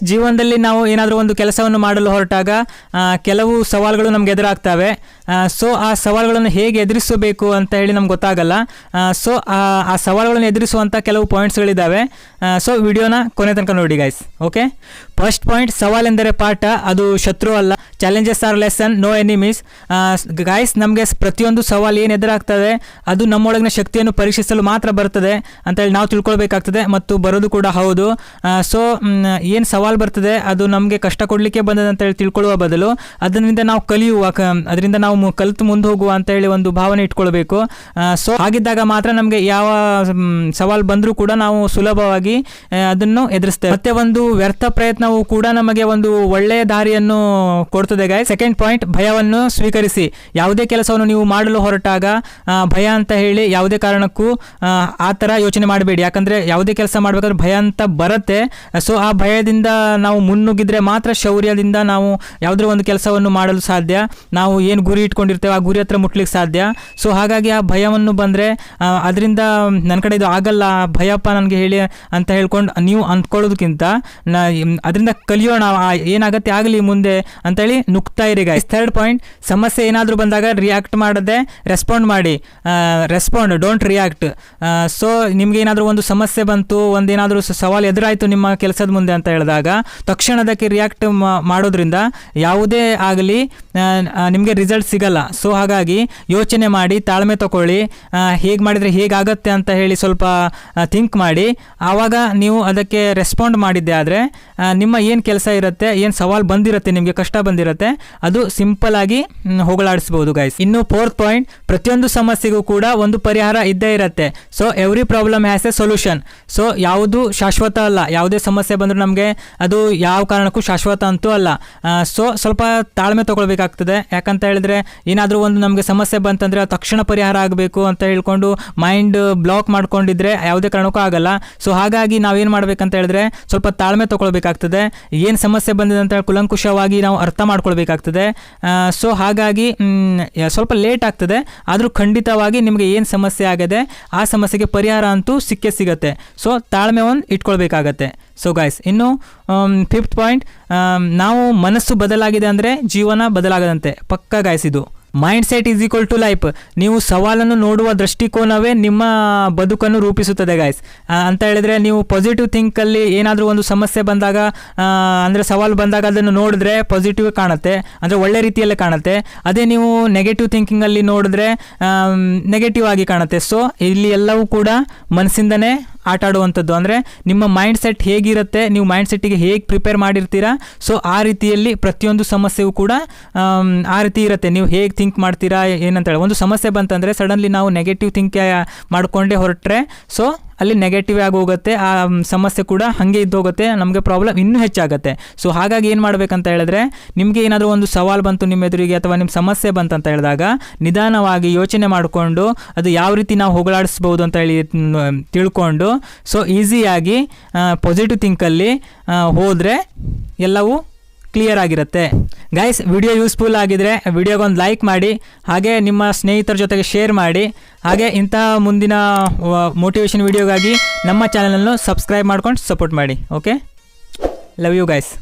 ಜೀವನದಲ್ಲಿ ನಾವು ಏನಾದರೂ ಒಂದು ಕೆಲಸವನ್ನು ಮಾಡಲು ಹೊರಟಾಗ ಕೆಲವು ಸವಾಲುಗಳು ನಮ್ಗೆ ಎದುರಾಗ್ತವೆ. ಸೊ, ಆ ಸವಾಲುಗಳನ್ನು ಹೇಗೆ ಎದುರಿಸಬೇಕು ಅಂತ ಹೇಳಿ ನಮ್ಗೆ ಗೊತ್ತಾಗಲ್ಲ. ಸೊ, ಆ ಸವಾಲುಗಳನ್ನು ಎದುರಿಸುವಂಥ ಕೆಲವು ಪಾಯಿಂಟ್ಸ್ಗಳಿದ್ದಾವೆ ಸೊ, ವಿಡಿಯೋನ ಕೊನೆ ತನಕ ನೋಡಿ ಗೈಸ್ ಓಕೆ ಫಸ್ಟ್ ಪಾಯಿಂಟ್ ಸವಾಲೆಂದರೆ ಪಾಠ. ಅದು ಶತ್ರು ಅಲ್ಲ. Challenges are lesson no enemies guys ನಮಗೆ ಪ್ರತಿಯೊಂದು ಸವಾಲು ಏನು ಎದುರಾಗ್ತದೆ, ಅದು ನಮ್ಮೊಳಗಿನ ಶಕ್ತಿಯನ್ನು ಪರೀಕ್ಷಿಸಲು ಮಾತ್ರ ಬರ್ತದೆ ಅಂತೇಳಿ ನಾವು ತಿಳ್ಕೊಳ್ಬೇಕಾಗ್ತದೆ ಮತ್ತು ಬರೋದು ಕೂಡ ಹೌದು. ಸೊ ಏನು ಸವಾಲು ಬರ್ತದೆ, ಅದು ನಮಗೆ ಕಷ್ಟ ಕೊಡಲಿಕ್ಕೆ ಬಂದದ ಅಂತೇಳಿ ತಿಳ್ಕೊಳ್ಳುವ ಬದಲು ಅದರಿಂದ ನಾವು ಕಲಿಯುವ ಅದರಿಂದ ನಾವು ಕಲಿತು ಮುಂದೆ ಹೋಗುವ ಅಂತೇಳಿ ಒಂದು ಭಾವನೆ ಇಟ್ಕೊಳ್ಬೇಕು. ಸೊ ಹಾಗಿದ್ದಾಗ ಮಾತ್ರ ನಮಗೆ ಯಾವ ಸವಾಲು ಬಂದರೂ ಕೂಡ ನಾವು ಸುಲಭವಾಗಿ ಅದನ್ನು ಎದುರಿಸ್ತೇವೆ. ಮತ್ತೆ ಒಂದು ವ್ಯರ್ಥ ಪ್ರಯತ್ನವು ಕೂಡ ನಮಗೆ ಒಂದು ಒಳ್ಳೆಯ ದಾರಿಯನ್ನು ಕೊಡ್ತದೆ. ಗಾಯ್ ಸೆಕೆಂಡ್ ಪಾಯಿಂಟ್ ಭಯವನ್ನು ಸ್ವೀಕರಿಸಿ. ಯಾವುದೇ ಕೆಲಸವನ್ನು ನೀವು ಮಾಡಲು ಹೊರಟಾಗ ಭಯ ಅಂತ ಹೇಳಿ ಯಾವುದೇ ಕಾರಣಕ್ಕೂ ಆ, ಥರ ಯೋಚನೆ ಮಾಡಬೇಡಿ. ಯಾಕಂದರೆ ಯಾವುದೇ ಕೆಲಸ ಮಾಡಬೇಕಾದ್ರೆ ಭಯ ಅಂತ ಬರುತ್ತೆ. ಸೊ ಆ ಭಯದಿಂದ ನಾವು ಮುನ್ನುಗ್ಗಿದ್ರೆ ಮಾತ್ರ ಶೌರ್ಯದಿಂದ ನಾವು ಯಾವುದೇ ಒಂದು ಕೆಲಸವನ್ನು ಮಾಡಲು ಸಾಧ್ಯ. ನಾವು ಏನು ಗುರಿ ಇಟ್ಕೊಂಡಿರ್ತೇವೆ ಆ ಗುರಿ ಹತ್ರ ಮುಟ್ಲಿಕ್ಕೆ ಸಾಧ್ಯ. ಸೊ ಹಾಗಾಗಿ ಆ ಭಯವನ್ನು ಬಂದರೆ ಅದರಿಂದ ನನ್ನ ಕಡೆ ಇದು ಆಗಲ್ಲ ಭಯಪ್ಪ ನನಗೆ ಹೇಳಿ ಅಂತ ಹೇಳ್ಕೊಂಡು ನೀವು ಅಂದ್ಕೊಳ್ಳೋದಕ್ಕಿಂತ ಅದರಿಂದ ಕಲಿಯೋಣ ಏನಾಗತ್ತೆ ಆಗಲಿ ಮುಂದೆ ಅಂತೇಳಿ ನುಗ್ತಾ ಇರಿ ಗೈಸ್ ಥರ್ಡ್ ಪಾಯಿಂಟ್ ಸಮಸ್ಯೆ ಏನಾದರೂ ಬಂದಾಗ ರಿಯಾಕ್ಟ್ ಮಾಡದೆ ರೆಸ್ಪಾಂಡ್ ಮಾಡಿ. ರೆಸ್ಪಾಂಡ್ ಡೋಂಟ್ ರಿಯಾಕ್ಟ್ ಸೊ ನಿಮ್ಗೆ ಏನಾದರೂ ಒಂದು ಸಮಸ್ಯೆ ಬಂತು, ಒಂದೇನಾದರೂ ಸವಾಲು ಎದುರಾಯಿತು ನಿಮ್ಮ ಕೆಲಸದ ಮುಂದೆ ಅಂತ ಹೇಳಿದಾಗ ತಕ್ಷಣ ಅದಕ್ಕೆ ರಿಯಾಕ್ಟ್ ಮಾಡೋದ್ರಿಂದ ಯಾವುದೇ ಆಗಲಿ ನಿಮಗೆ ರಿಸಲ್ಟ್ ಸಿಗಲ್ಲ. ಸೊ ಹಾಗಾಗಿ ಯೋಚನೆ ಮಾಡಿ, ತಾಳ್ಮೆ ತಗೊಳ್ಳಿ ಹೇಗೆ ಮಾಡಿದರೆ ಹೇಗಾಗತ್ತೆ ಅಂತ ಹೇಳಿ ಸ್ವಲ್ಪ ಥಿಂಕ್ ಮಾಡಿ. ಆವಾಗ ನೀವು ಅದಕ್ಕೆ ರೆಸ್ಪಾಂಡ್ ಮಾಡಿದ್ದೆ ಆದರೆ ನಿಮ್ಮ ಏನು ಕೆಲಸ ಇರುತ್ತೆ, ಏನು ಸವಾಲು ಬಂದಿರುತ್ತೆ, ನಿಮಗೆ ಕಷ್ಟ ಬಂದಿರುತ್ತೆ ಅದು ಸಿಂಪಲ್ ಆಗಿ ಹೋಗಲಾಡಿಸಬಹುದು ಗೈಸ್ ಇನ್ನು ಫೋರ್ತ್ ಪಾಯಿಂಟ್ ಪ್ರತಿಯೊಂದು ಸಮಸ್ಯೆಗೂ ಕೂಡ ಒಂದು ಪರಿಹಾರ ಇದ್ದೇ ಇರುತ್ತೆ. So every problem has a solution so ಯಾವುದು ಶಾಶ್ವತ ಅಲ್ಲ. ಯಾವುದೇ ಸಮಸ್ಯೆ ಬಂದರೂ ನಮಗೆ ಅದು ಯಾವ ಕಾರಣಕ್ಕೂ ಶಾಶ್ವತ ಅಂತೂ ಅಲ್ಲ. ಸೊ ಸ್ವಲ್ಪ ತಾಳ್ಮೆ ತಗೊಳ್ಬೇಕಾಗ್ತದೆ. ಯಾಕಂತ ಹೇಳಿದ್ರೆ, ಏನಾದರೂ ಒಂದು ನಮಗೆ ಸಮಸ್ಯೆ ಬಂತಂದ್ರೆ ಅದು ತಕ್ಷಣ ಪರಿಹಾರ ಆಗಬೇಕು ಅಂತ ಹೇಳ್ಕೊಂಡು ಮೈಂಡ್ ಬ್ಲಾಕ್ ಮಾಡ್ಕೊಂಡಿದ್ರೆ ಯಾವುದೇ ಕಾರಣಕ್ಕೂ ಆಗಲ್ಲ. ಸೊ ಹಾಗಾಗಿ ನಾವೇನು ಮಾಡಬೇಕಂತ ಹೇಳಿದ್ರೆ, ಸ್ವಲ್ಪ ತಾಳ್ಮೆ ತಗೊಳ್ಬೇಕಾಗ್ತದೆ. ಏನು ಸಮಸ್ಯೆ ಬಂದಿದೆ ಅಂತ ಕುಲಂಕುಷವಾಗಿ ನಾವು ಅರ್ಥ ಮಾಡ್ಕೊಳ್ಬೇಕಾಗ್ತದೆ. ಸೊ ಹಾಗಾಗಿ ಸ್ವಲ್ಪ ಲೇಟ್ ಆಗ್ತದೆ. ಆದರೂ ಖಂಡಿತವಾಗಿ ನಿಮಗೆ ಏನು ಸಮಸ್ಯೆ ಆಗಿದೆ ಆ ಸಮಸ್ಯೆಗೆ ಪರಿಹಾರ ಅಂತೂ ಸಿಕ್ಕೇ ಸಿಗುತ್ತೆ. ಸೊ ತಾಳ್ಮೆ ಒಂದು ಇಟ್ಕೊಳ್ಬೇಕಾಗತ್ತೆ. ಸೊ ಗಾಯ್ಸ್ ಇನ್ನು ಫಿಫ್ತ್ ಪಾಯಿಂಟ್ ನಾವು ಮನಸ್ಸು ಬದಲಾಗಿದೆ ಅಂದರೆ ಜೀವನ ಬದಲಾಗದಂತೆ. ಪಕ್ಕ ಗಾಯ್ಸ್ ಇದು. Mindset is equal to life ನೀವು ಸವಾಲನ್ನು ನೋಡುವ ದೃಷ್ಟಿಕೋನವೇ ನಿಮ್ಮ ಬದುಕನ್ನು ರೂಪಿಸುತ್ತದೆ ಗಾಯ್ಸ್ ಅಂತ ಹೇಳಿದ್ರೆ ನೀವು ಪಾಸಿಟಿವ್ ಥಿಂಕಲ್ಲಿ ಏನಾದರೂ ಒಂದು ಸಮಸ್ಯೆ ಬಂದಾಗ ಅಂದರೆ ಸವಾಲು ಬಂದಾಗ ಅದನ್ನು ನೋಡಿದ್ರೆ ಪಾಸಿಟಿವ್ ಕಾಣುತ್ತೆ, ಅಂದರೆ ಒಳ್ಳೆ ರೀತಿಯಲ್ಲೇ ಕಾಣುತ್ತೆ. ಅದೇ ನೀವು ನೆಗೆಟಿವ್ ಥಿಂಕಿಂಗಲ್ಲಿ ನೋಡಿದ್ರೆ ನೆಗೆಟಿವ್ ಆಗಿ ಕಾಣುತ್ತೆ. ಸೊ ಇಲ್ಲಿ ಎಲ್ಲವೂ ಕೂಡ ಮನಸ್ಸಿಂದನೇ ಆಟ ಆಡುವಂಥದ್ದು ಅಂದರೆ ನಿಮ್ಮ ಮೈಂಡ್ ಸೆಟ್ ಹೇಗಿರುತ್ತೆ, ನೀವು ಮೈಂಡ್ ಸೆಟ್ಟಿಗೆ ಹೇಗೆ ಪ್ರಿಪೇರ್ ಮಾಡಿರ್ತೀರಾ ಸೊ ಆ ರೀತಿಯಲ್ಲಿ ಪ್ರತಿಯೊಂದು ಸಮಸ್ಯೆಯೂ ಕೂಡ ಆ ರೀತಿ ಇರುತ್ತೆ. ನೀವು ಹೇಗೆ ಥಿಂಕ್ ಮಾಡ್ತೀರಾ, ಏನಂತೇಳಿ. ಒಂದು ಸಮಸ್ಯೆ ಬಂತಂದರೆ ಸಡನ್ಲಿ ನಾವು ನೆಗೆಟಿವ್ ಥಿಂಕ್ ಮಾಡಿಕೊಂಡೇ ಹೊರಟ್ರೆ ಸೊ ಅಲ್ಲಿ ನೆಗೆಟಿವ್ ಆಗಿ ಹೋಗುತ್ತೆ, ಆ ಸಮಸ್ಯೆ ಕೂಡ ಹಾಗೆ ಇದ್ದು ಹೋಗುತ್ತೆ, ನಮಗೆ ಪ್ರಾಬ್ಲಮ್ ಇನ್ನೂ ಹೆಚ್ಚಾಗುತ್ತೆ. ಸೊ ಹಾಗಾಗಿ ಏನು ಮಾಡಬೇಕಂತ ಹೇಳಿದ್ರೆ, ನಿಮಗೆ ಏನಾದರೂ ಒಂದು ಸವಾಲು ಬಂತು ನಿಮ್ಮ ಎದುರಿಗೆ ಅಥವಾ ನಿಮ್ಮ ಸಮಸ್ಯೆ ಬಂತಂತ ಹೇಳಿದಾಗ, ನಿಧಾನವಾಗಿ ಯೋಚನೆ ಮಾಡಿಕೊಂಡು, ಅದು ಯಾವ ರೀತಿ ನಾವು ಹೋಗಲಾಡಿಸ್ಬೋದು ಅಂತ ಹೇಳಿ ತಿಳ್ಕೊಂಡು ಸೊ ಈಸಿಯಾಗಿ ಪಾಸಿಟಿವ್ ಥಿಂಕಲ್ಲಿ ಹೋದರೆ ಎಲ್ಲವೂ ಕ್ಲಿಯರ್ ಆಗಿರುತ್ತೆ. ಗೈಸ್ ವಿಡಿಯೋ ಯೂಸ್ಫುಲ್ ಆಗಿದ್ರೆ ವಿಡಿಯೋಗೊಂದು ಲೈಕ್ ಮಾಡಿ, ಹಾಗೆ ನಿಮ್ಮ ಸ್ನೇಹಿತರ ಜೊತೆಗೆ ಶೇರ್ ಮಾಡಿ, ಹಾಗೆ ಇಂತಹ ಮುಂದಿನ ಮೋಟಿವೇಶನ್ ವಿಡಿಯೋಗಾಗಿ ನಮ್ಮ ಚಾನಲನ್ನು ಸಬ್ಸ್ಕ್ರೈಬ್ ಮಾಡ್ಕೊಂಡು ಸಪೋರ್ಟ್ ಮಾಡಿ ಓಕೆ ಲವ್ ಯು ಗೈಸ್